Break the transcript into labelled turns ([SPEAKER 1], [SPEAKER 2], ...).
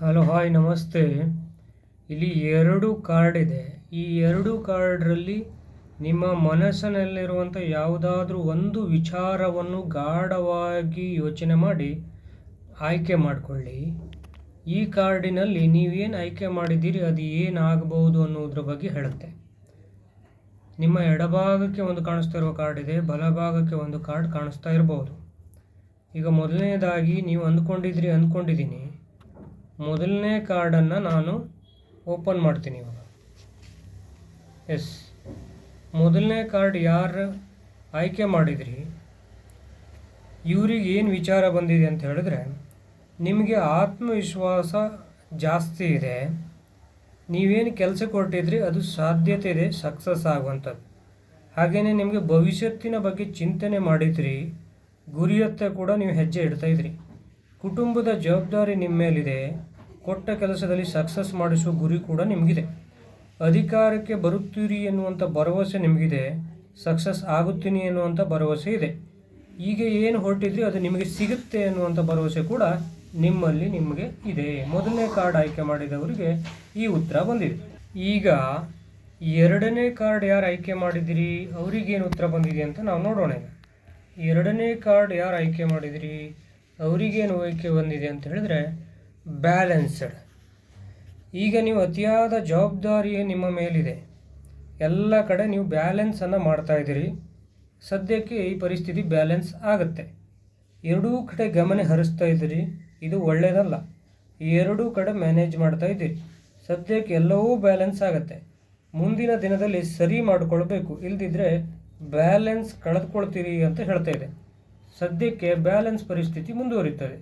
[SPEAKER 1] Hello, hi, ನಮಸ್ತೆ. ಇಲ್ಲಿ ಎರಡು ಕಾರ್ಡ್ ಇದೆ. ಈ ಎರಡು ಕಾರ್ಡ್ರಲ್ಲಿ ನಿಮ್ಮ ಮನಸ್ಸಿನಲ್ಲಿರುವಂಥ ಯಾವುದಾದ್ರೂ ಒಂದು ವಿಚಾರವನ್ನು ಗಾಢವಾಗಿ ಯೋಚನೆ ಮಾಡಿ ಆಯ್ಕೆ ಮಾಡಿಕೊಳ್ಳಿ. ಈ ಕಾರ್ಡಿನಲ್ಲಿ ನೀವೇನು ಆಯ್ಕೆ ಮಾಡಿದ್ದೀರಿ, ಅದು ಏನಾಗಬಹುದು ಅನ್ನೋದ್ರ ಬಗ್ಗೆ ಹೇಳುತ್ತೆ. ನಿಮ್ಮ ಎಡಭಾಗಕ್ಕೆ ಒಂದು ಕಾಣಿಸ್ತಾ ಇರುವ ಕಾರ್ಡ್ ಇದೆ, ಬಲಭಾಗಕ್ಕೆ ಒಂದು ಕಾರ್ಡ್ ಕಾಣಿಸ್ತಾ ಇರಬಹುದು ಈಗ ಮೊದಲನೇದಾಗಿ ನೀವು ಅಂದ್ಕೊಂಡಿದ್ರಿ, ಅಂದ್ಕೊಂಡಿದ್ದೀನಿ. ಮೊದಲನೇ ಕಾರ್ಡನ್ನು ನಾನು ಓಪನ್ ಮಾಡ್ತೀನಿ ಇವಾಗ. ಎಸ್. ಮೊದಲನೇ ಕಾರ್ಡ್ ಯಾರು ಆಯ್ಕೆ ಮಾಡಿದ್ರಿ? ಇವ್ರಿಗೆ ಏನು ವಿಚಾರ ಬಂದಿದೆ ಅಂತ ಹೇಳಿದ್ರೆ, ನಿಮಗೆ ಆತ್ಮವಿಶ್ವಾಸ ಜಾಸ್ತಿ ಇದೆ, ನೀವೇನು ಕೆಲಸ ಕೊಟ್ಟಿದ್ರಿ, ಅದು ಸಾಧ್ಯತೆ ಇದೆ, ಸಕ್ಸಸ್ ಆಗುವಂಥದ್ದು. ಹಾಗೆಯೇ ನಿಮಗೆ ಭವಿಷ್ಯತ್ತಿನ ಬಗ್ಗೆ ಚಿಂತನೆ ಮಾಡಿದ್ರಿ, ಗುರಿಯತ್ತ ಕೂಡ ನೀವು ಹೆಜ್ಜೆ ಇಡ್ತಾ ಇದ್ರಿ. ಕುಟುಂಬದ ಜವಾಬ್ದಾರಿ ನಿಮ್ಮ ಮೇಲಿದೆ ಕೊಟ್ಟ ಕೆಲಸದಲ್ಲಿ ಸಕ್ಸಸ್ ಮಾಡಿಸುವ ಗುರಿ ಕೂಡ ನಿಮಗಿದೆ. ಅಧಿಕಾರಕ್ಕೆ ಬರುತ್ತೀರಿ ಎನ್ನುವಂಥ ಭರವಸೆ ನಿಮಗಿದೆ. ಸಕ್ಸಸ್ ಆಗುತ್ತೀನಿ ಎನ್ನುವಂಥ ಭರವಸೆ ಇದೆ. ಈಗ ಏನು ಹೊರಟಿದ್ರಿ ಅದು ನಿಮಗೆ ಸಿಗುತ್ತೆ ಎನ್ನುವಂಥ ಭರವಸೆ ಕೂಡ ನಿಮ್ಮಲ್ಲಿ ನಿಮಗೆ ಇದೆ. ಮೊದಲನೇ ಕಾರ್ಡ್ ಆಯ್ಕೆ ಮಾಡಿದವರಿಗೆ ಈ ಉತ್ತರ ಬಂದಿದೆ. ಈಗ ಎರಡನೇ ಕಾರ್ಡ್ ಯಾರು ಆಯ್ಕೆ ಮಾಡಿದಿರಿ? ಅವರಿಗೇನು ಉತ್ತರ ಬಂದಿದೆ ಅಂತ ನಾವು ನೋಡೋಣ ಎರಡನೇ ಕಾರ್ಡ್ ಯಾರು ಆಯ್ಕೆ ಮಾಡಿದಿರಿ? ಅವರಿಗೇನು ಆಯ್ಕೆ ಬಂದಿದೆ ಅಂತ ಹೇಳಿದ್ರೆ, ಬ್ಯಾಲೆನ್ಸ್ಡ್. ಈಗ ನೀವು ಅತಿಯಾದ ಜವಾಬ್ದಾರಿ ನಿಮ್ಮ ಮೇಲಿದೆ. ಎಲ್ಲ ಕಡೆ ನೀವು ಬ್ಯಾಲೆನ್ಸನ್ನು ಮಾಡ್ತಾ ಇದ್ದೀರಿ. ಸದ್ಯಕ್ಕೆ ಈ ಪರಿಸ್ಥಿತಿ ಬ್ಯಾಲೆನ್ಸ್ ಆಗುತ್ತೆ. ಎರಡೂ ಕಡೆ ಗಮನ ಹರಿಸ್ತಾ ಇದ್ದೀರಿ. ಇದು ಒಳ್ಳೆಯದಲ್ಲ ಎರಡೂ ಕಡೆ ಮ್ಯಾನೇಜ್ ಮಾಡ್ತಾ ಇದ್ದೀರಿ. ಸದ್ಯಕ್ಕೆ ಎಲ್ಲವೂ ಬ್ಯಾಲೆನ್ಸ್ ಆಗುತ್ತೆ. ಮುಂದಿನ ದಿನದಲ್ಲಿ ಸರಿ ಮಾಡಿಕೊಳ್ಬೇಕು. ಇಲ್ದಿದ್ರೆ ಬ್ಯಾಲೆನ್ಸ್ ಕಳೆದುಕೊಳ್ತೀರಿ ಅಂತ ಹೇಳ್ತಾ ಇದೆ. ಸದ್ಯಕ್ಕೆ ಬ್ಯಾಲೆನ್ಸ್ ಪರಿಸ್ಥಿತಿ ಮುಂದುವರಿತದೆ